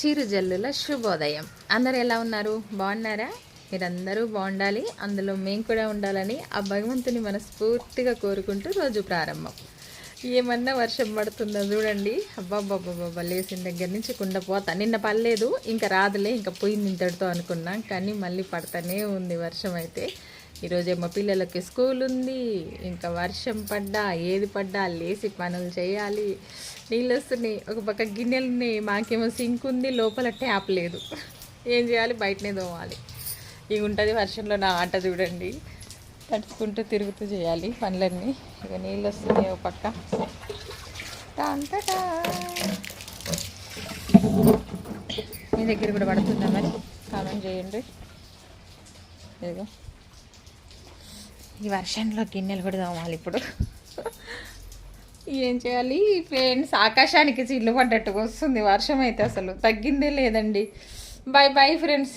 చిరుజల్లుల శుభోదయం. అందరు ఎలా ఉన్నారు? బాగున్నారా? మీరందరూ బాగుండాలి. అందులో మేము కూడా ఉండాలని ఆ భగవంతుని మనస్ఫూర్తిగా కోరుకుంటూ రోజు ప్రారంభం. ఏమన్నా వర్షం పడుతుందో చూడండి. అబ్బాబ్బాబ్బాబ్బా లేచిన దగ్గర నుంచి కుండపోతా నిన్న పర్లేదు ఇంకా రాదులే ఇంకా పోయింది ఇంతటితో అనుకున్నాం. కానీ మళ్ళీ పడతానే ఉంది వర్షం అయితే. ఈరోజు ఏమో పిల్లలకి స్కూల్ ఉంది ఇంకా వర్షం పడ్డా ఏది పడ్డా లేచి పనులు చేయాలి. నీళ్ళు వస్తున్నాయి ఒక పక్క గిన్నెలు ఉన్నాయి మాకేమో సింక్ ఉంది లోపల ట్యాప్ లేదు. ఏం చేయాలి? బయటనే తోమాలి. ఇవి ఉంటుంది వర్షంలో నా ఆట చూడండి. తడుచుకుంటూ తిరుగుతూ చేయాలి పనులన్నీ. ఇక నీళ్ళు వస్తున్నాయి ఒక పక్క. మీ దగ్గర కూడా పడుతుందా మరి? కామెంట్ చేయండి. ఇదిగో. ఈ వర్షంలో గిన్నెలు కూడా తోమాలి ఇప్పుడు. ఏం చేయాలి? ఫ్రెండ్స్ ఆకాశానికి చిల్లు పడ్డట్టుగా వస్తుంది. వర్షం అయితే అసలు తగ్గిందే లేదండి. Bye bye friends.